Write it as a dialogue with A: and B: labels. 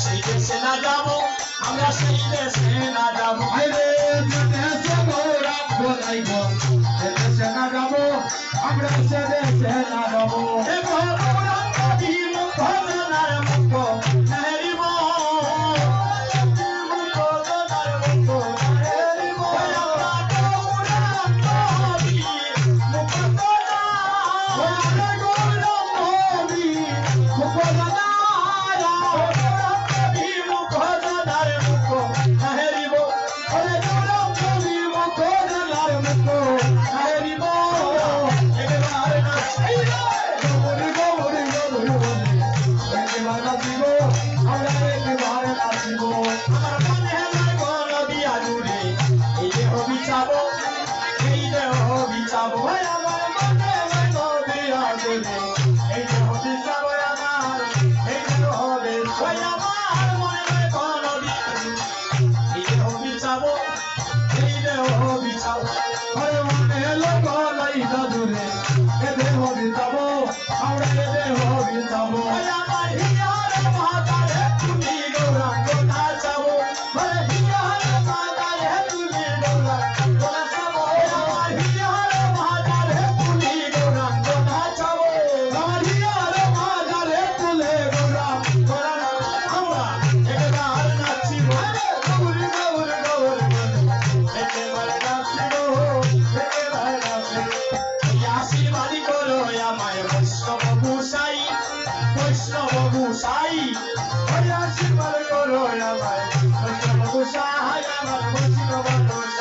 A: সেই দেশে না যাব। আমরা সেই দেশে না যাব।
B: রে দেশে গৌরব বলাইব সে দেশে না যাব আমরা সে দেশে না যাব
A: বিচাবো এই দেহ বিচাবো Sai, olha se para a coroa, vai. Bhagavato